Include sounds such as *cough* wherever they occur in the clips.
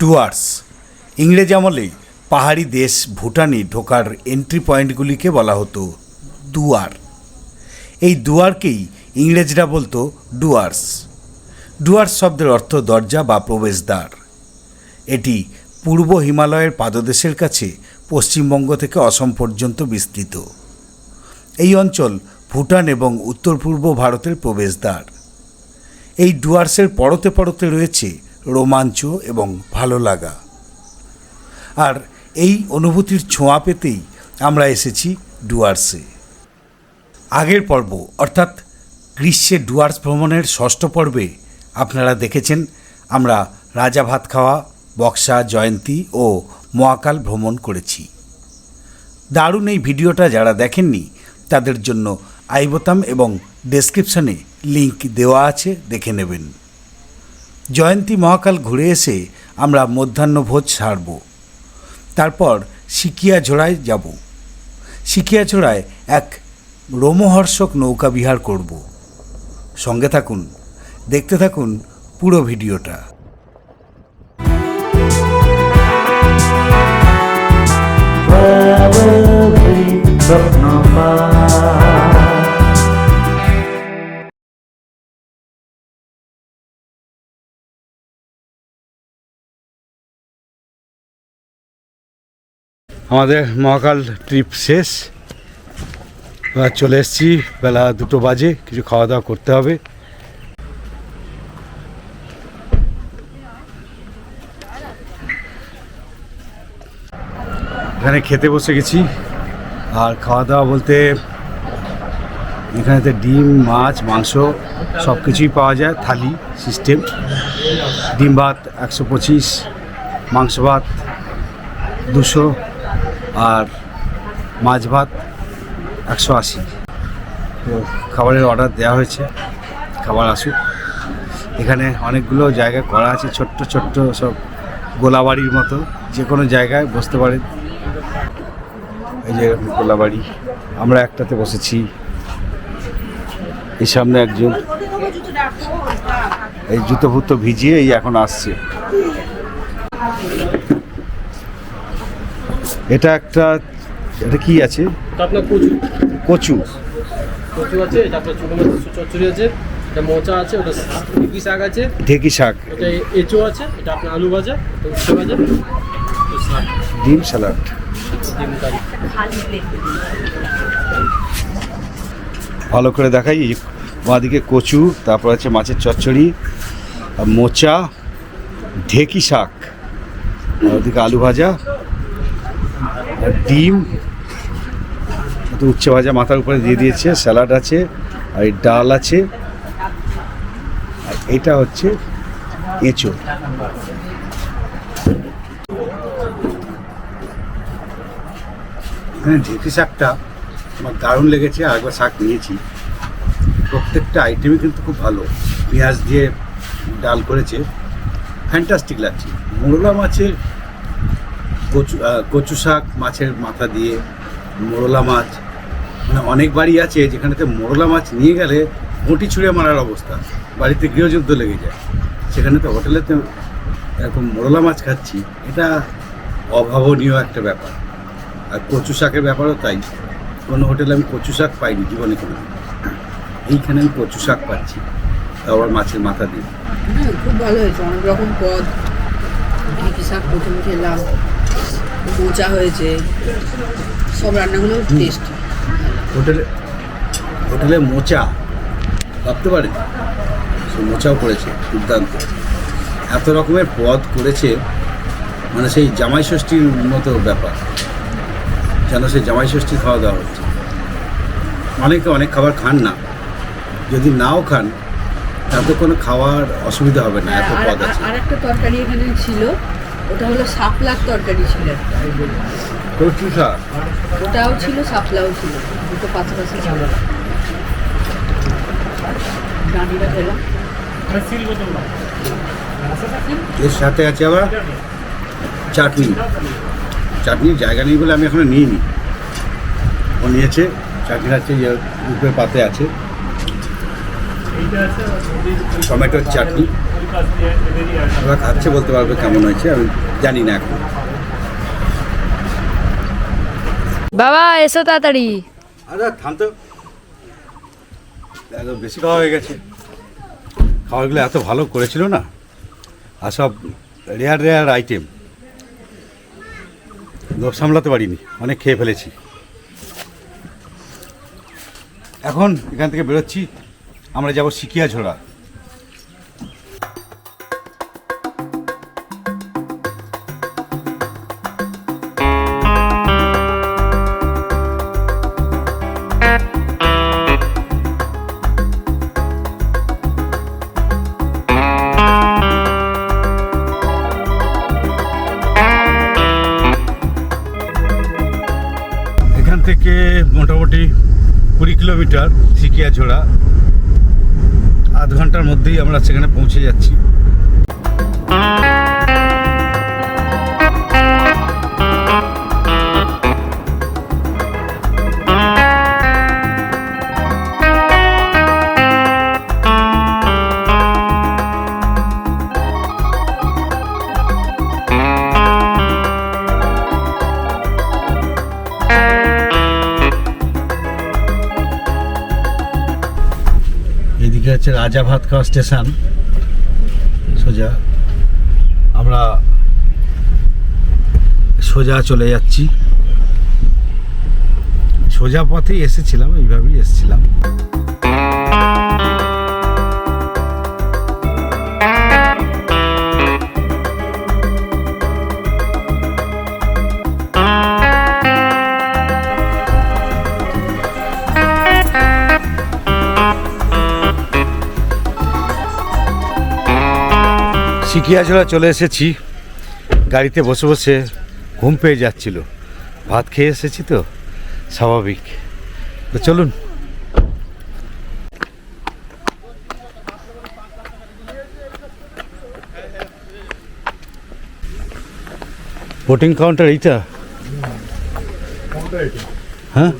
ডুয়ার্স ইংরেজ আমলে পাহাড়ি দেশ ভুটানে ঢোকার এন্ট্রি পয়েন্টগুলিকে বলা হতো দুয়ার। এই দুয়ারকেই ইংরেজরা বলতো ডুয়ার্স ডুয়ার্স শব্দের অর্থ দরজা বা প্রবেশদ্বার। এটি পূর্ব হিমালয়ের পাদদেশের কাছে পশ্চিমবঙ্গ থেকে অসম পর্যন্ত বিস্তৃত। এই অঞ্চল ভুটান এবং উত্তর পূর্ব ভারতের প্রবেশদ্বার। এই ডুয়ার্সের পরতে পরতে রয়েছে রোমাঞ্চ এবং ভালো লাগা। আর এই অনুভূতির ছোঁয়া পেতেই আমরা এসেছি ডুয়ার্সে। আগের পর্ব, অর্থাৎ গ্রীষ্মে ডুয়ার্স ভ্রমণের ষষ্ঠ পর্বে আপনারা দেখেছেন আমরা রাজা ভাত খাওয়া, বক্সা, জয়ন্তী ও মহাকাল ভ্রমণ করেছি। দারুণ এই ভিডিওটা যারা দেখেননি, তাদের জন্য আই বোতাম এবং ডেসক্রিপশনে লিংক দেওয়া আছে, দেখে নেবেন। জয়ন্তী মহাকাল ঘুরে এসে আমরা মধ্যাহ্নভোজ সারব। তারপর সিকিয়াঝোড়ায় যাব। সিকিয়াঝোড়ায় এক রোমহর্ষক নৌকা বিহার করব। সঙ্গে থাকুন, দেখতে থাকুন পুরো ভিডিওটা। আমাদের মহাকাল ট্রিপ শেষ। এবার চলে এসেছি, বেলা দুটো বাজে, কিছু খাওয়া দাওয়া করতে হবে। এখানে খেতে বসে গেছি। আর খাওয়া দাওয়া বলতে এখানেতে ডিম, মাছ, মাংস সব কিছুই পাওয়া যায়, থালি সিস্টেম ডিম ভাত একশো পঁচিশ, মাংস ভাত দুশো। আর মাছ ভাত একশো আশি। খাবারের অর্ডার দেওয়া হয়েছে, খাবার আসুক। এখানে অনেকগুলো জায়গা করা আছে, ছোট্ট ছোট্ট সব গোলাবাড়ির মতো। যে কোনো জায়গায় বসতে পারেন। এই যে গোলাবাড়ি, আমরা একটাতে বসেছি। এই সামনে একজন। এই জুতো ফুতো ভিজিয়ে এই এখন আসছে। এটা একটা এটা কি আছে? আপনার কচু। কচু। কচু আছে এটা আপনার ছোটো মাছের চচ্চড়ি আছে এটা মোচা আছে ওটা ঢেকি শাক আছে ঢেকি শাক। এটা এঁচো আছে এটা আপনার আলু ভাজা উচ্ছে ভাজা ডিম স্যালাড ভালো করে দেখাই বাঁদিকে কচু তারপর আছে মাছের চচ্চড়ি মোচা ঢেকি শাক ওদিকে আলু ভাজা। ডিম উচ্ছে ভাজা মাথার উপরে দিয়ে দিয়েছে, স্যালাড আছে, আর ডাল আছে, আর এটা হচ্ছে এঁচো। এখানে ঢেকি শাকটা আমার দারুণ লেগেছে, আর একবার শাক নিয়েছি। প্রত্যেকটা আইটেমই কিন্তু খুব ভালো। পেঁয়াজ দিয়ে ডাল করেছে ফ্যান্টাস্টিক লাগছে। মোরলা মাছের কচু কচু শাক মাছের মাথা দিয়ে, মোরলা মাছ মানে অনেক বাড়ি আছে যেখানেতে মোরলা মাছ নিয়ে গেলে ঘটি ছুঁড়ে মারার অবস্থা। বাড়িতে গৃহযুদ্ধ লেগে যায়। সেখানে তো হোটেলেতে এরকম মোরলা মাছ খাচ্ছি, এটা অভাবনীয় একটা ব্যাপার। আর কচু শাকের ব্যাপারও তাই। কোনো হোটেলে আমি কচু শাক পাইনি জীবনে কোনো এইখানে আমি কচু শাক পাচ্ছি আবার মাছের মাথা দিয়ে। হ্যাঁ খুব ভালো হয়েছে। অনেক রকম পদ। শাক প্রথম খেলাম। মোচা হয়েছে সব রান্নাগুলো টেস্ট হোটেলে হোটেলে মোচা ভাবতে পারেন সে মোচাও করেছে দুর্দান্ত। এত রকমের পদ করেছে মানে সেই জামাই ষষ্ঠীর মতো ব্যাপার। যেন সেই জামাই ষষ্ঠীর খাওয়া দাওয়া হচ্ছে। অনেকে অনেক খাবার খান না। যদি নাও খান তাতে কোনো খাওয়ার অসুবিধা হবে না এত পদ আছে। আর একটা তরকারি এখানে ছিল ওটা হলো শাপলার তরকারি ছিল। কচু শাক? ওটাও ছিল শাপলাও ছিল। দুটো পাশাপাশি ছিল খেলাম এর সাথে আছে আবার চাটনি। চাটনির জায়গা নেই বলে আমি এখনও নিইনি। ও নিয়েছে চাটনি আছে যে উপরে পাতে আছে টমেটোর চাটনি। ওরা খাচ্ছে বলতে পারবে কেমন হয়েছে আমি জানি না এখন। বাবা এসো তাড়াতাড়ি। আচ্ছা থাম তো। এত বেশি খাওয়া হয়ে গেছে। খাবারগুলো এত ভালো করেছিল না আর সব রেয়ার রেয়ার আইটেম। লোভ সামলাতে পারিনি অনেক খেয়ে ফেলেছি। এখন এখান থেকে বেরোচ্ছি আমরা যাব সিকিয়া আমরা সেখানে পৌঁছে যাচ্ছি। রাজা ভাত খাওয়া স্টেশন। সোজা আমরা সোজা চলে যাচ্ছি। সোজা পথেই এসেছিলাম এইভাবেই এসেছিলাম। সিকিয়াঝোড়া চলে এসেছি। গাড়িতে বসে বসে ঘুম পেয়ে যাচ্ছিল। ভাত খেয়ে এসেছি তো? স্বাভাবিক। তো চলুন। ভোটিং কাউন্টার এইটা? হ্যাঁ?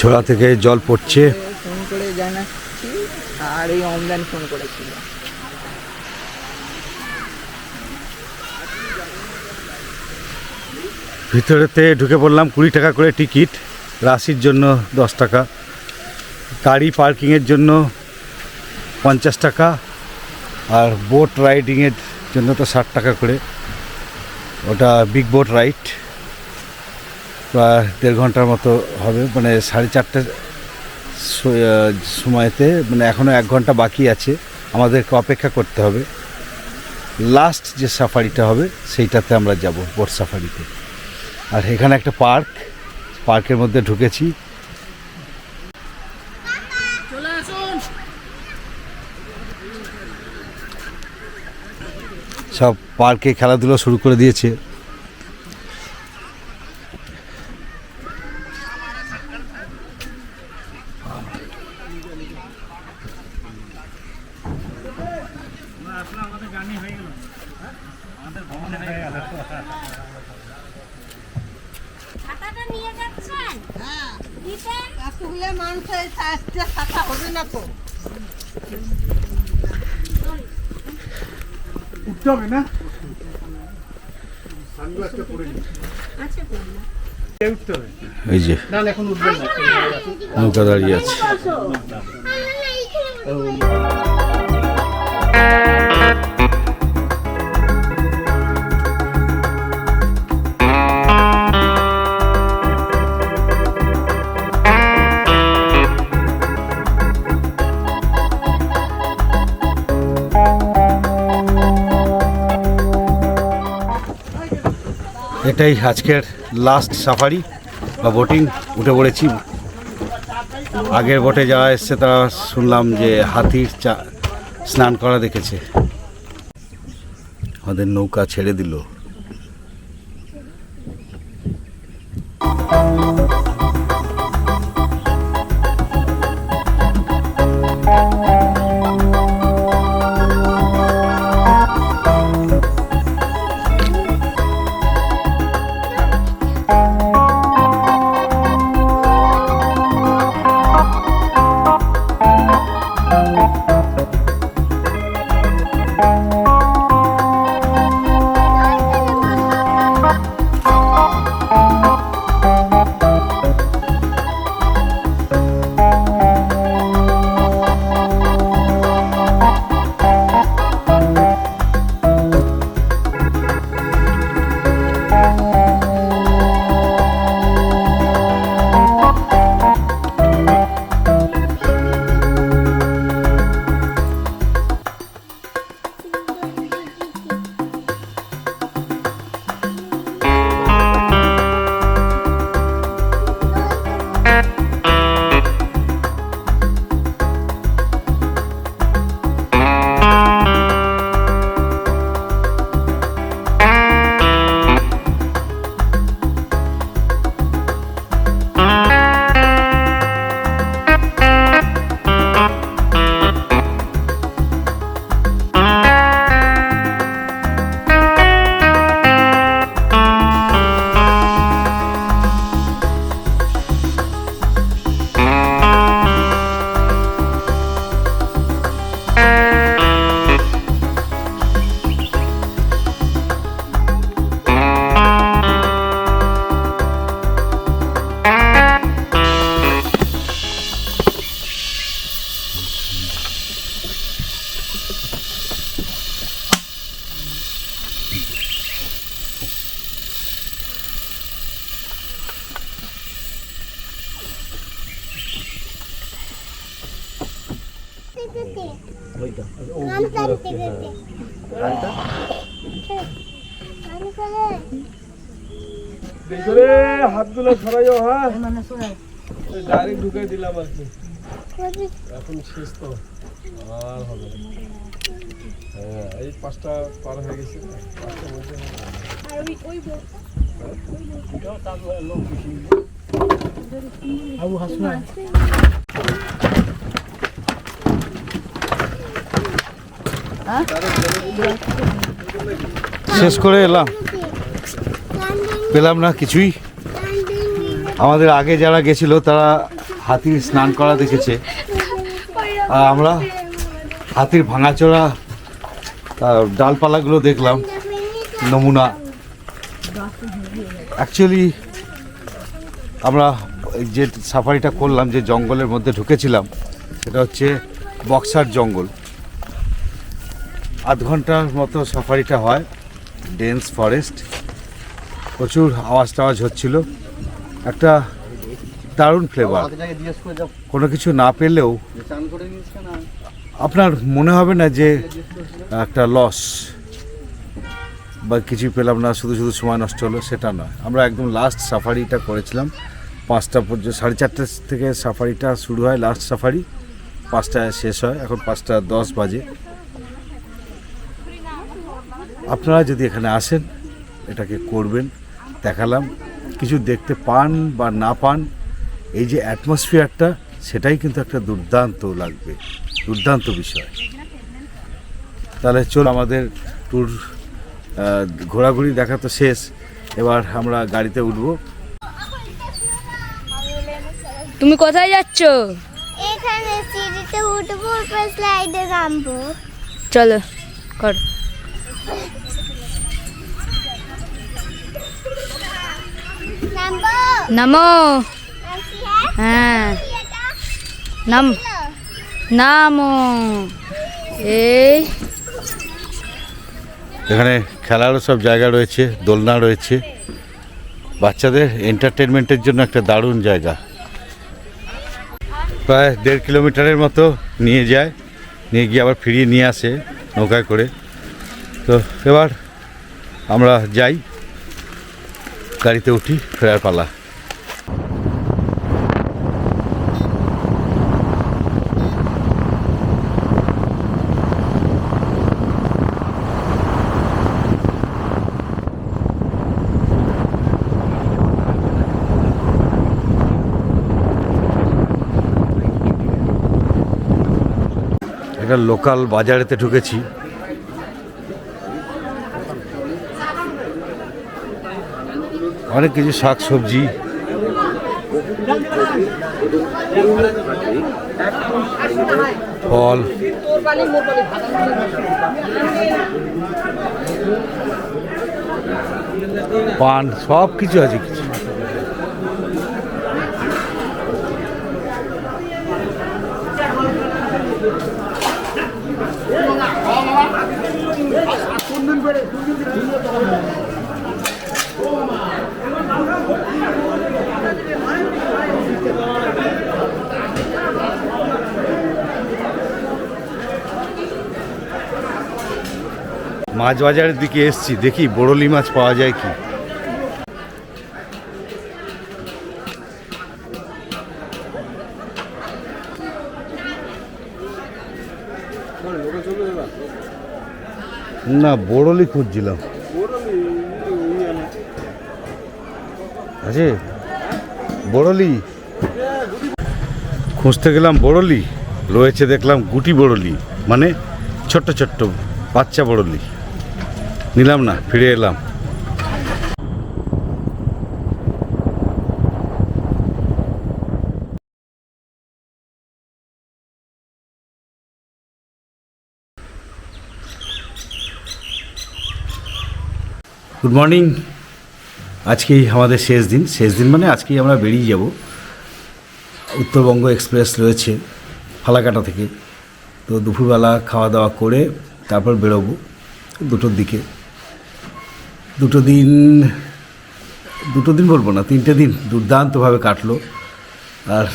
ঝোড়া থেকে জল পড়ছে। ভিতরেতে ঢুকে পড়লাম কুড়ি টাকা করে টিকিট, রাশির জন্য দশ টাকা। গাড়ি পার্কিংয়ের জন্য পঞ্চাশ টাকা, আর বোট রাইডিংয়ের জন্য তো ষাট টাকা করে। ওটা বিগ বোট রাইড প্রায় দেড় ঘণ্টার মতো হবে মানে সাড়ে চারটে সময়তে মানে এখনও এক ঘণ্টা বাকি আছে আমাদেরকে অপেক্ষা করতে হবে। লাস্ট যে সাফারিটা হবে সেইটাতে আমরা যাব বোট সাফারিতে। আর এখানে একটা পার্ক পার্কের মধ্যে ঢুকেছি। সব পার্কে খেলাধুলো শুরু করে দিয়েছে ছাতাটা নিয়ে যাচ্ছেন দিতেন আসলে মানুষের আজকে থাকা হবে না তো? এই যে। না এখন উঠবেন না। নৌকা দাঁড়িয়ে আছে। এটাই আজকের লাস্ট সাফারি বা বোটিং উঠে পড়েছি। আগের বোটে যারা এসছে তারা শুনলাম যে হাতির চা স্নান করা দেখেছে। আমাদের নৌকা ছেড়ে দিল। হাতগুলো হ্যাঁ? ডাইরেক্ট ঢুকে দিলাম আর কি। এখন শেষ তো। আর হবে হ্যাঁ এই পাঁচটা পার হয়ে গেছে। শেষ করে এলাম। পেলাম না কিছুই। আমাদের আগে যারা গেছিল, তারা হাতির স্নান করা দেখেছে। আর আমরা হাতির ভাঙাচোরা ডালপালাগুলো দেখলাম, নমুনা। অ্যাকচুয়ালি আমরা যে সাফারিটা করলাম, যে জঙ্গলের মধ্যে ঢুকেছিলাম, সেটা হচ্ছে বক্সার জঙ্গল। আধ ঘণ্টার মতো সাফারিটা হয় ডেন্স ফরেস্ট প্রচুর আওয়াজ টাওয়াজ হচ্ছিল। একটা দারুণ ফ্লেভার কোনো কিছু না পেলেও আপনার মনে হবে না যে, একটা লস বা কিছু পেলাম না, শুধু শুধু সময় নষ্ট হলো, সেটা নয়। আমরা একদম লাস্ট সাফারিটা করেছিলাম। পাঁচটা পর্যন্ত, সাড়ে চারটে থেকে সাফারিটা শুরু হয় লাস্ট সাফারি পাঁচটায় শেষ হয়, এখন পাঁচটা দশ বাজে। আপনারা যদি এখানে আসেন, এটাকে করবেন, দেখালাম। কিছু দেখতে পান বা না পান এই যে অ্যাটমসফিয়ারটা সেটাই কিন্তু একটা দুর্দান্ত লাগবে দুর্দান্ত বিষয়। তাহলে চল আমাদের ট্যুর ঘোরাঘুরি দেখা তো শেষ এবার আমরা গাড়িতে উঠবো। তুমি কোথায় যাচ্ছ? এখানে সিঁড়িতে উঠবো স্লাইডে নামবো। চলো কর। নামো হ্যাঁ নাম নামো এই এখানে খেলারও সব জায়গা রয়েছে দোলনা রয়েছে। বাচ্চাদের এন্টারটেনমেন্টের জন্য একটা দারুণ জায়গা। প্রায় দেড় কিলোমিটারের মতো নিয়ে যায় নিয়ে গিয়ে আবার ফিরিয়ে নিয়ে আসে নৌকায় করে। তো এবার আমরা যাই। গাড়িতে উঠি ফেরার পালা। লোকাল বাজারেতে ঢুকেছি। অনেক কিছু শাক সবজি। ফল। পান সব কিছু আছে কিছু। মাছ বাজারের দিকে এসছি, দেখি বড়লি মাছ পাওয়া যায় কি। না, বড়লি খুঁজছিলাম। আছে? বড়লি? খুঁজতে গেলাম বড়লি, রয়েছে দেখলাম গুটি বড়লি মানে ছোট্ট ছোট্ট বাচ্চা বড়লি। নিলাম না, ফিরে এলাম। গুড মর্নিং আজকেই আমাদের শেষ দিন। শেষ দিন মানে আজকেই আমরা বেরিয়ে যাব। উত্তরবঙ্গ এক্সপ্রেস রয়েছে ফালাকাটা থেকে। তো দুপুরবেলা খাওয়া দাওয়া করে তারপর বেরোবো দুটোর দিকে। দুটো দিন দুটো দিন বলব না, তিনটে দিন দুর্দান্তভাবে কাটলো। আর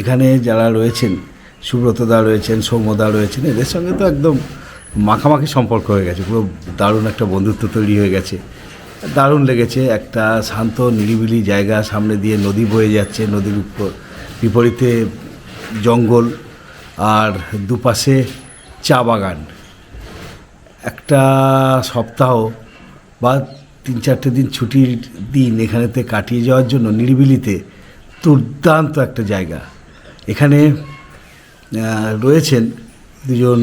এখানে যারা রয়েছেন সুব্রতদা রয়েছেন সৌম্যদা রয়েছেন, এদের সঙ্গে তো একদম মাখামাখি সম্পর্ক হয়ে গেছে, পুরো দারুণ একটা বন্ধুত্ব তৈরি হয়ে গেছে। দারুণ লেগেছে, একটা শান্ত, নিরিবিলি জায়গা সামনে দিয়ে নদী বয়ে যাচ্ছে, নদীর উপর, বিপরীতে জঙ্গল, আর দুপাশে চা বাগান। একটা সপ্তাহ বা তিন চারটে দিন ছুটির দিন এখানেতে কাটিয়ে যাওয়ার জন্য নিরিবিলিতে দুর্দান্ত একটা জায়গা। এখানে রয়েছেন দুজন,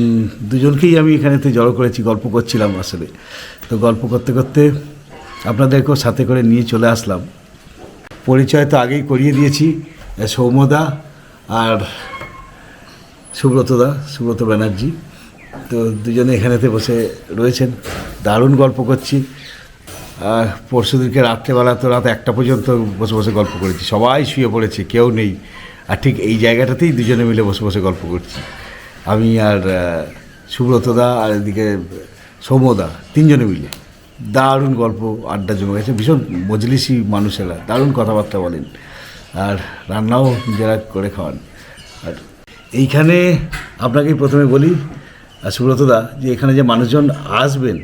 দুজনকেই আমি এখানেতে জড়ো করেছি, গল্প করছিলাম আসলে। তো গল্প করতে করতে আপনাদেরকেও সাথে করে নিয়ে চলে আসলাম। পরিচয় তো আগেই করিয়ে দিয়েছি সৌম্যদা আর সুব্রতদা, সুব্রত ব্যানার্জি। তো দুজনে এখানেতে বসে রয়েছেন। দারুণ গল্প করছি। আর পরশু দিনকে রাত্রেবেলা তো রাত একটা পর্যন্ত বসে বসে গল্প করেছি। সবাই শুয়ে পড়েছে, কেউ নেই। আর ঠিক এই জায়গাটাতেই দুজনে মিলে বসে বসে গল্প করছি। আমি আর সুব্রতদা আর এদিকে সৌম্যদা তিনজনে মিলে। দারুণ গল্প, আড্ডা জমে গেছে। ভীষণ মজলিসি মানুষেরা, দারুণ কথাবার্তা বলেন। আর রান্নাও নিজেরা করে খাওয়ান। আর এইখানে আপনাকে প্রথমে বলি সুব্রতদা যে এখানে যে মানুষজন আসবেন,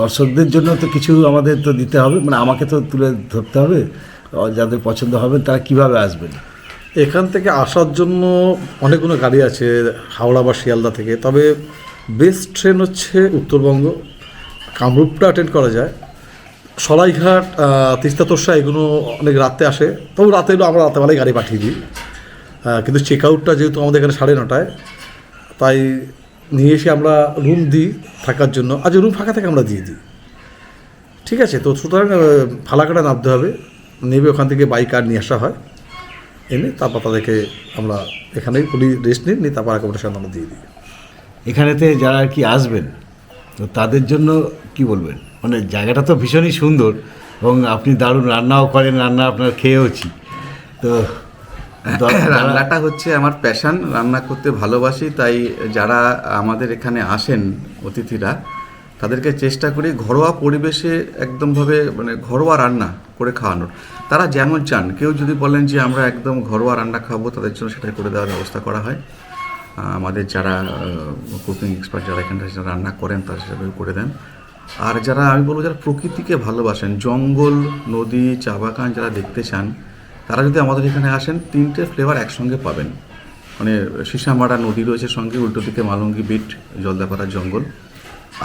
দর্শকদের জন্য তো কিছু আমাদের তো দিতে হবে মানে আমাকে তো তুলে ধরতে হবে, যাদের পছন্দ হবে, তারা কীভাবে আসবেন? এখান থেকে আসার জন্য অনেকগুলো গাড়ি আছে হাওড়া বা শিয়ালদা থেকে, তবে বেস্ট ট্রেন হচ্ছে উত্তরবঙ্গ। কামরূপটা অ্যাটেন্ড করা যায়। সরাইঘাট তিস্তা তোরসা এগুলো অনেক রাতে আসে, তবু রাতে এলো আমরা রাতেবেলায় গাড়ি পাঠিয়ে দিই। কিন্তু চেক আউটটা যেহেতু আমাদের এখানে সাড়ে নটায়, তাই নিয়ে এসে আমরা রুম দিই থাকার জন্য। আজ রুম ফাঁকা থাকে আমরা দিয়ে দিই। ঠিক আছে? তো সুতরাং ফালাকাটা নামতে হবে। নেবে ওখান থেকে বাইক আর নিয়ে আসা হয়। এনে তারপর তাদেরকে আমরা এখানেই পুলি রেস্ট নিই, নিয়ে তারপর অ্যাকোমোডেশন আমরা দিয়ে দিই। এখানেতে যারা আর কি আসবেন, তো তাদের জন্য কি বলবেন? মানে জায়গাটা তো ভীষণই সুন্দর এবং আপনি দারুণ রান্নাও করেন, রান্না আপনার খেয়েওছি। তো *coughs* রান্নাটা হচ্ছে আমার প্যাশান রান্না করতে ভালোবাসি, তাই যারা আমাদের এখানে আসেন অতিথিরা, তাদেরকে চেষ্টা করি ঘরোয়া পরিবেশে একদমভাবে মানে ঘরোয়া রান্না করে খাওয়ানোর। তারা যেমন চান, কেউ যদি বলেন যে আমরা একদম ঘরোয়া রান্না খাব, তাদের জন্য সেটা করে দেওয়ার ব্যবস্থা করা হয়। আমাদের যারা কুকিং এক্সপার্ট যারা এখানে যারা রান্না করেন, তারা সেভাবে করে দেন। আর যারা, আমি বলব যারা প্রকৃতিকে ভালোবাসেন, জঙ্গল, নদী, চা বাগান যারা দেখতে চান তারা যদি আমাদের এখানে আসেন তিনটে ফ্লেভার একসঙ্গে পাবেন। মানে সিসামারা নদী রয়েছে সঙ্গে উল্টো দিকে মালঙ্গি বিট জলদাপাড়া জঙ্গল।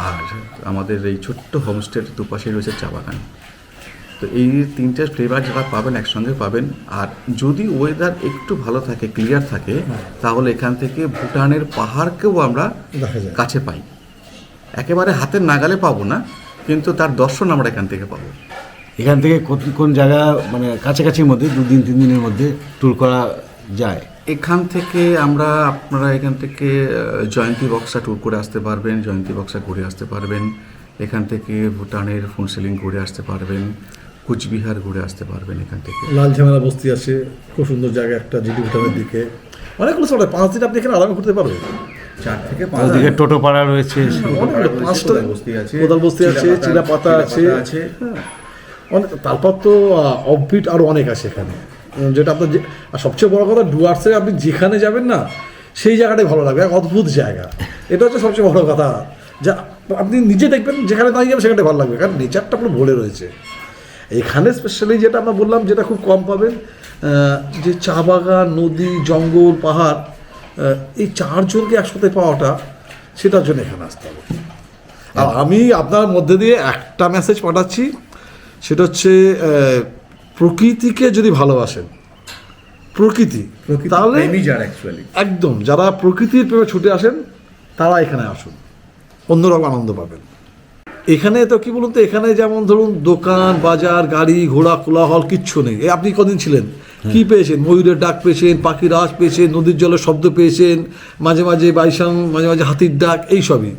আর আমাদের এই ছোট্ট হোমস্টের দুপাশে রয়েছে চা বাগান। তো এই তিনটে ফ্লেভার যারা পাবেন একসঙ্গে পাবেন। আর যদি ওয়েদার একটু ভালো থাকে ক্লিয়ার থাকে তাহলে এখান থেকে ভুটানের পাহাড়কেও আমরা কাছে পাই। একেবারে হাতের নাগালে পাবো না কিন্তু তার দর্শন আমরা এখান থেকে পাবো। এখান থেকে কোন- কোন জায়গা মানে কাছাকাছির মধ্যে দুদিন তিন দিনের মধ্যে ট্যুর করা যায়? এখান থেকে আমরা আপনারা এখান থেকে জয়ন্তী বক্সা ট্যুর করে আসতে পারবেন জয়ন্তী বক্সা ঘুরে আসতে পারবেন। এখান থেকে ভুটানের ফুনসেলিং ঘুরে আসতে পারবেন কুচবিহার ঘুরে আসতে পারবেন এখান থেকে। লাল ঝামেলা বস্তি আছে খুব সুন্দর জায়গা একটা জিডি ভুটানের দিকে। অনেকগুলো সময় পাঁচ দিন আপনি এখানে আরামে করতে পারবেন। চার থেকে ওদিকে টোটোপাড়া রয়েছে। পাঁচটা বস্তি আছে কোদাল বস্তি আছে চিলা পাতা আছে। আছে। হ্যাঁ। অনেক, তারপর তো অফবিট আরও অনেক আছে এখানে। যেটা আপনার আর সবচেয়ে বড় কথা ডুয়ার্সে আপনি যেখানে যাবেন না, সেই জায়গাটাই ভালো লাগবে, এক অদ্ভুত জায়গা। এটা হচ্ছে সবচেয়ে বড় কথা। যা, আপনি নিজে দেখবেন, যেখানে দাঁড়িয়ে যাবেন সেখানে ভালো লাগবে, কারণ নেচারটা পুরো ভরে রয়েছে। এখানে স্পেশালি যেটা আমরা বললাম, যেটা খুব কম পাবেন যে চা বাগান, নদী, জঙ্গল, পাহাড় এই চারজনকে একসাথে পাওয়াটা, সেটার জন্য এখানে আসতে হবে। আর আমি আপনার মধ্যে দিয়ে একটা মেসেজ পাঠাচ্ছি সেটা হচ্ছে প্রকৃতিকে যদি ভালোবাসেন প্রকৃতি তাহলে একদম যারা প্রকৃতির প্রেমে ছুটে আসেন তারা এখানে আসুন অন্যরকম আনন্দ পাবেন। এখানে তো কি বলুন তো এখানে যেমন ধরুন দোকান বাজার গাড়ি ঘোড়া কোলাহল কিচ্ছু নেই। আপনি কদিন ছিলেন? কি পেয়েছেন? ময়ূরের ডাক পেয়েছেন পাখির আওয়াজ পেয়েছেন নদীর জলের শব্দ পেয়েছেন মাঝে মাঝে বাইসাং মাঝে মাঝে হাতির ডাক এই সবই।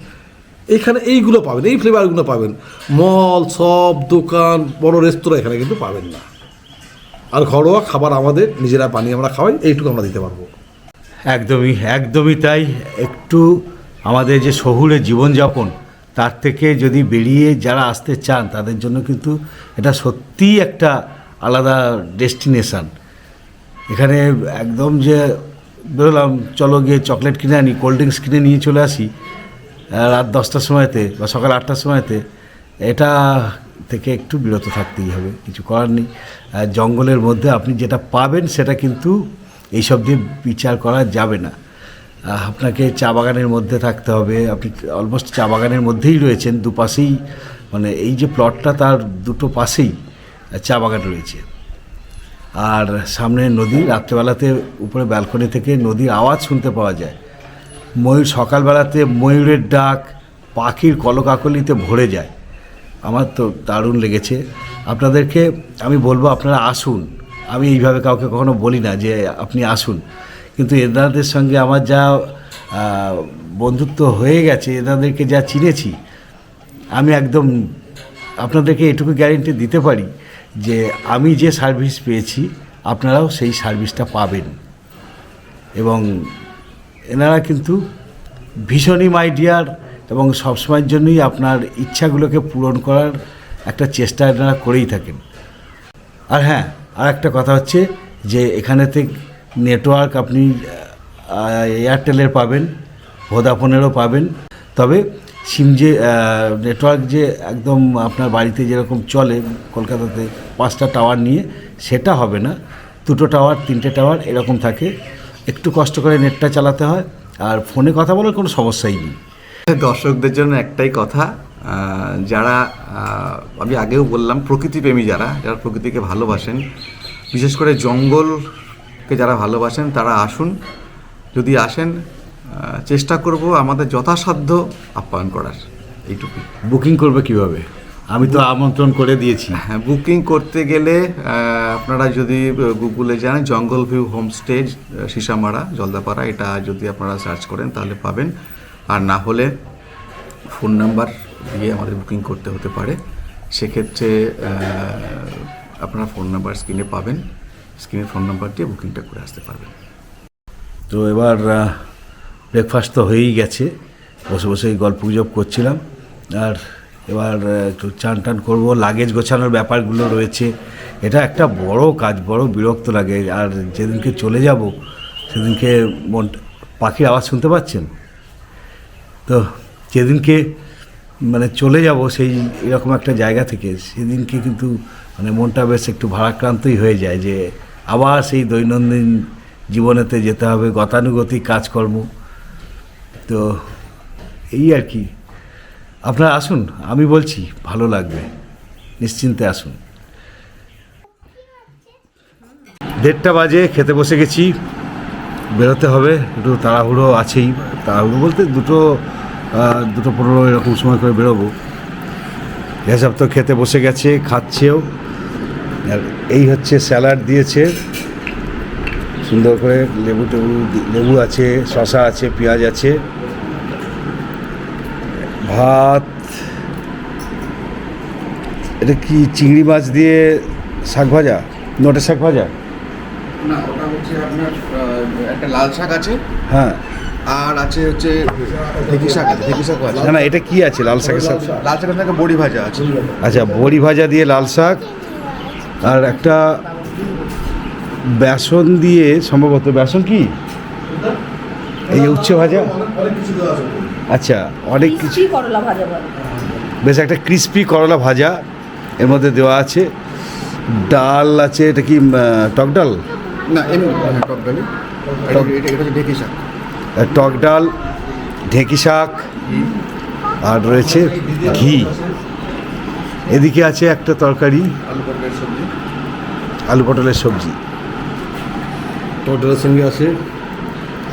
এখানে এইগুলো পাবেন, এই ফ্লেভারগুলো পাবেন। মল, সব, দোকান, বড় রেস্তোরাঁ এখানে কিন্তু পাবেন না। আর ঘরোয়া খাবার আমাদের, নিজেরা বানিয়ে আমরা খাওয়াই, এইটুকু আমরা দিতে পারব। একদমই একদমই তাই। একটু আমাদের যে শহুরে জীবনযাপন, তার থেকে যদি বেরিয়ে যারা আসতে চান, তাদের জন্য কিন্তু এটা সত্যিই একটা আলাদা ডেস্টিনেশান। এখানে একদম যে, বেরোলাম, চলো গিয়ে চকলেট কিনে আনি, কোল্ড ড্রিঙ্কস কিনে নিয়ে চলে আসি। রাত দশটার সময়তে বা সকাল আটটার সময়তে এটা থেকে একটু বিরত থাকতেই হবে, কিছু করার নেই। জঙ্গলের মধ্যে আপনি যেটা পাবেন সেটা কিন্তু এইসব দিয়ে বিচার করা যাবে না। আপনাকে চা বাগানের মধ্যে থাকতে হবে, আপনি অলমোস্ট চা বাগানের মধ্যেই রয়েছেন, দুপাশেই মানে এই যে প্লটটা তার দুটো পাশেই চা বাগান রয়েছে। আর সামনে নদী, রাত্রেবেলাতে উপরে ব্যালকনি থেকে নদীর আওয়াজ শুনতে পাওয়া যায়। ময়ূর সকালবেলাতে ময়ূরের ডাক পাখির কলকাকলিতে ভরে যায়। আমার তো দারুণ লেগেছে। আপনাদেরকে আমি বলব আপনারা আসুন। আমি এইভাবে কাউকে কখনো বলি না যে আপনি আসুন। কিন্তু এনাদের সঙ্গে আমার যা বন্ধুত্ব হয়ে গেছে, এনাদেরকে যা চিনেছি, আমি একদম আপনাদেরকে এটুকু গ্যারেন্টি দিতে পারি যে আমি যে সার্ভিস পেয়েছি, আপনারাও সেই সার্ভিসটা পাবেন। এবং এনারা কিন্তু ভীষণই মাইডিয়ার এবং সবসময়ের জন্যই আপনার ইচ্ছাগুলোকে পূরণ করার একটা চেষ্টা এনারা করেই থাকেন। আর হ্যাঁ আর একটা কথা হচ্ছে যে এখানেতে নেটওয়ার্ক আপনি এয়ারটেলের পাবেন ভোদাফোনেরও পাবেন। তবে সিম যে নেটওয়ার্ক যে একদম আপনার বাড়িতে যেরকম চলে কলকাতাতে পাঁচটা টাওয়ার নিয়ে, সেটা হবে না। দুটো টাওয়ার, তিনটে টাওয়ার এরকম থাকে। একটু কষ্ট করে নেটটা চালাতে হয় আর ফোনে কথা বলার কোনো সমস্যাই নেই। দর্শকদের জন্য একটাই কথা যারা আমি আগেও বললাম প্রকৃতিপ্রেমী যারা যারা প্রকৃতিকে ভালোবাসেন বিশেষ করে জঙ্গলকে যারা ভালোবাসেন তারা আসুন যদি আসেন চেষ্টা করব আমাদের যথাসাধ্য আপ্যায়ন করার এইটুকুই। বুকিং করবে কীভাবে? আমি তো আমন্ত্রণ করে দিয়েছি। হ্যাঁ বুকিং করতে গেলে আপনারা যদি গুগলে যান জঙ্গল ভিউ হোমস্টে সিসামারা জলদাপাড়া এটা যদি আপনারা সার্চ করেন তাহলে পাবেন। আর না হলে ফোন নাম্বার দিয়ে আমাদের বুকিং করতে হতে পারে। সেক্ষেত্রে আপনারা ফোন নাম্বার স্ক্রিনে পাবেন। স্ক্রিনের ফোন নাম্বার দিয়ে বুকিংটা করে আসতে পারবেন। তো এবার ব্রেকফাস্ট তো হয়েই গেছে। বসে বসে গল্প গুজব করছিলাম। আর এবার একটু চান টান করব। লাগেজ গোছানোর ব্যাপারগুলো রয়েছে। এটা একটা বড় কাজ, বড় বিরক্ত লাগে। আর যেদিনকে চলে যাব, সেদিনকে মন, পাখির আওয়াজ শুনতে পাচ্ছেন? তো যেদিনকে মানে চলে যাব সেই এরকম একটা জায়গা থেকে, সেদিনকে কিন্তু মানে মনটা বেশ একটু ভারাক্রান্তই হয়ে যায় যে আবার সেই দৈনন্দিন জীবনেতে যেতে হবে। গতানুগতিক কাজকর্ম। তো এই আর কি। আপনারা আসুন, আমি বলছি, ভালো লাগবে। নিশ্চিন্তে আসুন। দেড়টা বাজে, খেতে বসে গেছি। বেরোতে হবে, একটু তাড়াহুড়ো আছেই। তাড়াহুড়ো বলতে দুটো দুটো পনেরো এরকম সময় করে বেরোবো। এসব তো খেতে বসে গেছে, খাচ্ছেও। আর এই হচ্ছে স্যালাড দিয়েছে। সুন্দর করে লেবু টেবু, লেবু আছে শশা আছে, পেঁয়াজ আছে। ভাত এটা কি চিংড়ি মাছ দিয়ে শাক ভাজা? নটে শাক ভাজা? না ওটা হচ্ছে আপনার একটা লাল শাক আছে। হ্যাঁ। আর আছে হচ্ছে ঢেকি শাক আছে ঢেকি শাকও আছে না না এটা কি আছে লাল শাকের সাথে? লাল শাকের সঙ্গে বড়ি ভাজা আছে। আচ্ছা বড়ি ভাজা দিয়ে লাল শাক আর একটা বেসন দিয়ে সম্ভবত বেসন কি? এই উচ্ছে ভাজা? আচ্ছা অনেক কিছু করলা ভাজা বেশ একটা ক্রিস্পি করলা ভাজা এর মধ্যে দেওয়া আছে। ডাল আছে এটা কি টক ডাল? না হ্যাঁ, টক ডালি ঢেকি শাক। আর টক ডাল ঢেঁকি শাক আর রয়েছে ঘি। এদিকে আছে একটা তরকারি। আলু পটলের সবজি। আলু পটলের সবজি। পটলের সঙ্গে আছে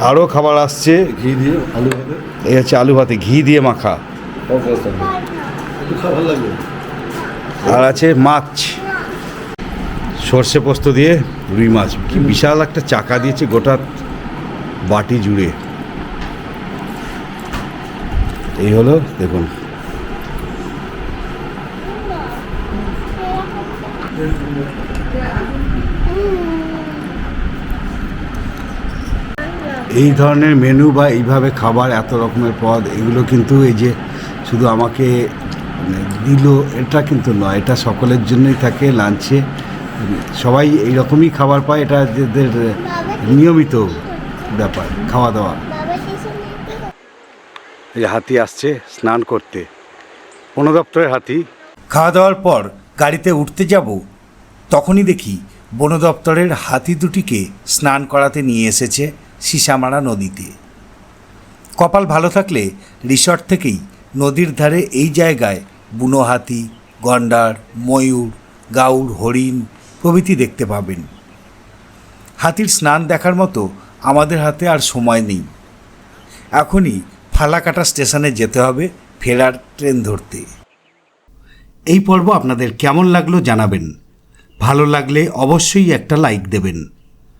আরও খাবার আসছে। ঘি দিয়ে আলু ভাতে? এই হচ্ছে আলু ভাতে ঘি দিয়ে মাখা। আর আছে মাছ। সর্ষে পোস্ত দিয়ে রুই মাছ। কি বিশাল একটা চাকা দিয়েছে গোটা বাটি জুড়ে। এই হলো দেখুন। এই ধরনের মেনু বা এইভাবে খাবার, এত রকমের পদ, এগুলো কিন্তু এই যে শুধু আমাকে মানে দিল, এটা কিন্তু নয়। এটা সকলের জন্যই থাকে লাঞ্চে। সবাই এই রকমই খাবার পায়, এটা এদের নিয়মিত ব্যাপার খাওয়া দাওয়া এই হাতি আসছে স্নান করতে। বন দপ্তরের হাতি। খাওয়া দাওয়ার পর গাড়িতে উঠতে যাব, তখনই দেখি বন দপ্তরের হাতি দুটিকে স্নান করাতে নিয়ে এসেছে। সিসামারা নদীতে। কপাল ভালো থাকলে রিসর্ট থেকেই নদীর ধারে এই জায়গায় বুনো হাতি গন্ডার, ময়ূর, গাউর, হরিণ প্রভৃতি দেখতে পাবেন। হাতির স্নান দেখার মতো আমাদের হাতে আর সময় নেই। এখনই ফালাকাটা স্টেশনে যেতে হবে ফেরার ট্রেন ধরতে। এই পর্ব আপনাদের কেমন লাগল জানাবেন। ভালো লাগলে অবশ্যই একটা লাইক দেবেন।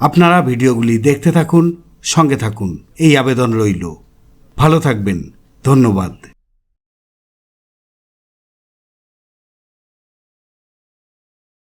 আপনারা ভিডিওগুলি দেখতে থাকুন সঙ্গে থাকুন। এই আবেদন রইল। ভালো থাকবেন। ধন্যবাদ।